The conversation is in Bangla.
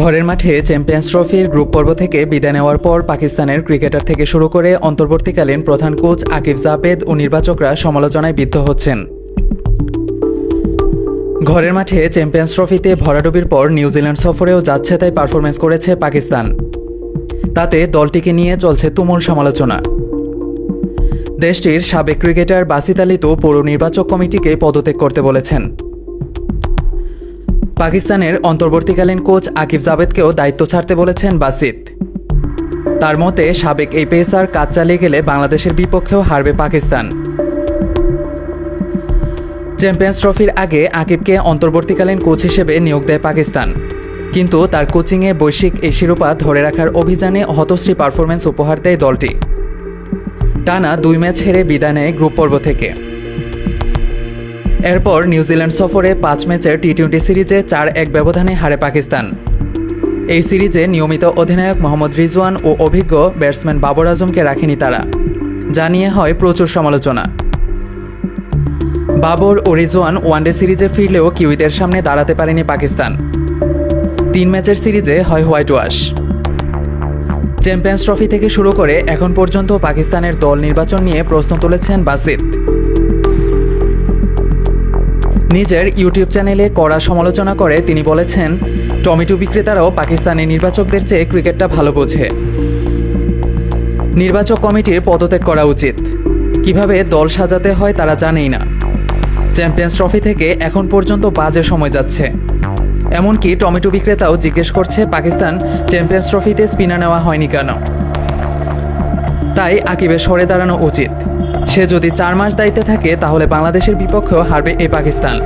ঘরের মাঠে চ্যাম্পিয়ন্স ট্রফির গ্রুপ পর্ব থেকে বিদায় নেওয়ার পর পাকিস্তানের ক্রিকেটার থেকে শুরু করে অন্তর্বর্তীকালীন প্রধান কোচ আকিব জাভেদ ও নির্বাচকরা সমালোচনায় বিদ্ধ হচ্ছেন। ঘরের মাঠে চ্যাম্পিয়ন্স ট্রফিতে ভরাডুবির পর নিউজিল্যান্ড সফরেও যাচ্ছে তাই পারফরমেন্স করেছে পাকিস্তান। তাতে দলটিকে নিয়ে চলছে তুমুল সমালোচনা। দেশটির সাবেক ক্রিকেটার বাসিত আলী তো পৌর নির্বাচক কমিটিকে পদত্যাগ করতে বলেছেন। পাকিস্তানের অন্তর্বর্তীকালীন কোচ আকিব জাভেদকেও দায়িত্ব ছাড়তে বলেছেন বাসিত তার মতে, সাবেক এই পেসার কাজ চালিয়ে গেলে বাংলাদেশের বিপক্ষেও হারবে পাকিস্তান। চ্যাম্পিয়ন্স ট্রফির আগে আকিবকে অন্তর্বর্তীকালীন কোচ হিসেবে নিয়োগ দেয় পাকিস্তান। কিন্তু তার কোচিংয়ে বৈশ্বিক এই শিরোপা ধরে রাখার অভিযানে হতশ্রী পারফরমেন্স উপহার দেয় দলটি। টানা দুই ম্যাচ হেরে বিদায় নেয় গ্রুপ পর্ব থেকে। এরপর নিউজিল্যান্ড সফরে পাঁচ ম্যাচের টি টোয়েন্টি সিরিজে চার এক ব্যবধানে হারে পাকিস্তান। এই সিরিজে নিয়মিত অধিনায়ক মোহাম্মদ রিজওয়ান ও অভিজ্ঞ ব্যাটসম্যান বাবর আজমকে রাখেনি তারা, যা নিয়ে হয় প্রচুর সমালোচনা। বাবর ও রিজওয়ান ওয়ানডে সিরিজে ফিরলেও কিউইদের সামনে দাঁড়াতে পারেনি পাকিস্তান। তিন ম্যাচের সিরিজে হয় হোয়াইট ওয়াশ। চ্যাম্পিয়ন্স ট্রফি থেকে শুরু করে এখন পর্যন্ত পাকিস্তানের দল নির্বাচন নিয়ে প্রশ্ন তুলেছেন বাসিত। নিজের ইউটিউব চ্যানেলে কড়া সমালোচনা করে তিনি বলেছেন টমেটো বিক্রেতারাও পাকিস্তানি নির্বাচকদের চেয়ে ক্রিকেটটা ভালো বোঝে। নির্বাচক কমিটির পদত্যাগ করা উচিত। কীভাবে দল সাজাতে হয় তারা জানেই না। চ্যাম্পিয়ন্স ট্রফি থেকে এখন পর্যন্ত বাজে সময় যাচ্ছে। এমনকি টমেটো বিক্রেতাও জিজ্ঞেস করছে, পাকিস্তান চ্যাম্পিয়ন্স ট্রফিতে স্পিনার নেওয়া হয়নি কেন? তাই আকিবের সরে দাঁড়ানো উচিত। সে যদি চার মাস দায়িত্বে থাকে তাহলে বাংলাদেশের বিপক্ষেও হারবে এ পাকিস্তান।